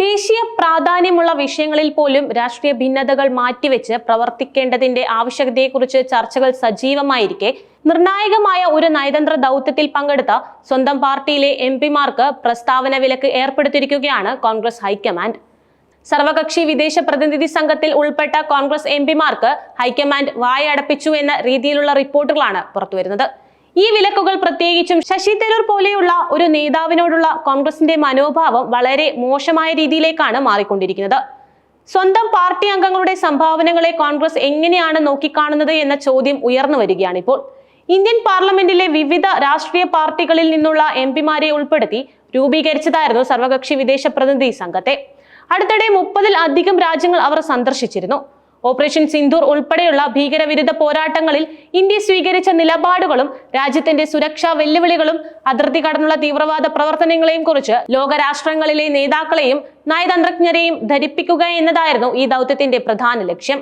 ദേശീയ പ്രാധാന്യമുള്ള വിഷയങ്ങളിൽ പോലും രാഷ്ട്രീയ ഭിന്നതകൾ മാറ്റിവെച്ച് പ്രവർത്തിക്കേണ്ടതിന്റെ ആവശ്യകതയെക്കുറിച്ച് ചർച്ചകൾ സജീവമായിരിക്കെ. നിർണായകമായ ഒരു നയതന്ത്ര ദൗത്യത്തിൽ പങ്കെടുത്ത സ്വന്തം പാർട്ടിയിലെ എം പിമാർക്ക് പ്രസ്താവന വിലക്ക് ഏർപ്പെടുത്തിയിരിക്കുകയാണ് കോൺഗ്രസ് ഹൈക്കമാൻഡ്. സർവകക്ഷി വിദേശ പ്രതിനിധി സംഘത്തിൽ ഉൾപ്പെട്ട കോൺഗ്രസ് എം പിമാർക്ക് ഹൈക്കമാൻഡ് വായടപ്പിച്ചു എന്ന രീതിയിലുള്ള റിപ്പോർട്ടുകളാണ് പുറത്തുവരുന്നത്. ഈ വിലക്കുകൾ പ്രത്യേകിച്ചും ശശി തരൂർ പോലെയുള്ള ഒരു നേതാവിനോടുള്ള കോൺഗ്രസിന്റെ മനോഭാവം വളരെ മോശമായ രീതിയിലേക്കാണ് മാറിക്കൊണ്ടിരിക്കുന്നത്. സ്വന്തം പാർട്ടി അംഗങ്ങളുടെ സംഭാവനകളെ കോൺഗ്രസ് എങ്ങനെയാണ് നോക്കിക്കാണുന്നത് എന്ന ചോദ്യം ഉയർന്നു വരികയാണ് ഇപ്പോൾ ഇന്ത്യൻ പാർലമെന്റിലെ വിവിധ രാഷ്ട്രീയ പാർട്ടികളിൽ നിന്നുള്ള എം പിമാരെ ഉൾപ്പെടുത്തി രൂപീകരിച്ചതായിരുന്നു സർവകക്ഷി വിദേശ പ്രതിനിധി സംഘത്തെ. അടുത്തിടെ മുപ്പതിൽ അധികം രാജ്യങ്ങൾ അവർ സന്ദർശിച്ചിരുന്നു. ഓപ്പറേഷൻ സിന്ധൂർ ഉൾപ്പെടെയുള്ള ഭീകരവിരുദ്ധ പോരാട്ടങ്ങളിൽ ഇന്ത്യ സ്വീകരിച്ച നിലപാടുകളും രാജ്യത്തിന്റെ സുരക്ഷാ വെല്ലുവിളികളും അതിർത്തി കടന്നുള്ള തീവ്രവാദ പ്രവർത്തനങ്ങളെയും കുറിച്ച് ലോകരാഷ്ട്രങ്ങളിലെ നേതാക്കളെയും നയതന്ത്രജ്ഞരെയും ധരിപ്പിക്കുക എന്നതായിരുന്നു ഈ ദൗത്യത്തിന്റെ പ്രധാന ലക്ഷ്യം.